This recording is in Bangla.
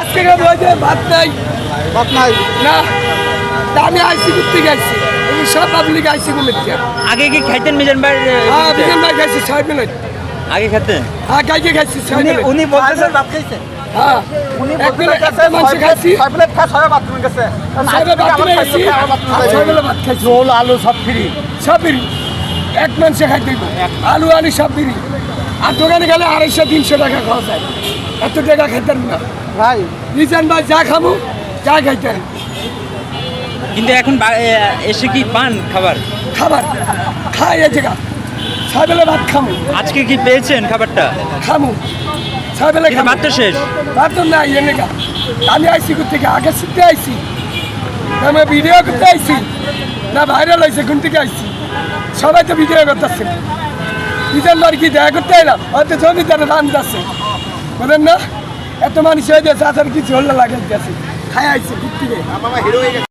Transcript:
আজকে যে ভাত নাই। ভাত নাই? না তা আমি আইসি ঘুরতে গেছি আমি সব পাবলিক আইসি ঘুরতে আগে কি খাইতেন মিজান ভাই হ্যাঁ বিজন ভাই খাইছি ছয় মিনিট। আগে খেতেন হ্যাঁ গাইকে খাইছি ছয় মিনিট। উনি বলতেছেন ভাত খাইছেন হ্যাঁ উনি মাংস খাইছি। ছয় প্লেট খায় ছয় বাথরুমে গেছে ছয় বেলা ভাত খাইছি আর ছয় বেলা ভাত খাইছি। ঝোল আলু সব ফ্রি। সব এক খাইতে। আলু আলু সব আর দোকানে গেলে আড়াইশো তিনশো টাকা খাওয়া যায় এত টাকা খাইতেন না। ভাই নিজান ভাই যা খাব যা খাইতেন কিন্তু এখন এসে কি পান খাবার? খাবার। খাই এই জায়গা। ছয় বেলা ভাত খামু। আজকে কি পেয়েছেন খাবারটা? খামু। ছয় বেলা কিন্তু খামু। ভাত তো শেষ। ভাত তো নাই এনে গা। আমি আইসি গিয়ে আগে শিখতে আইসি আমি ভিডিও করতে আইসি না ভাইরাল হয়েছে কোন থেকে আইসি সবাই তো ভিডিও করতেছে। নিজের বাড়ি কি দেখা করতে এলাম? হয়তো জমিদারে রান যাচ্ছে বলেন না? এত মানুষ হয়ে যাচ্ছে আসার কিছু হল্লা লাগে যাচ্ছে খাই ঘুরতে গিয়ে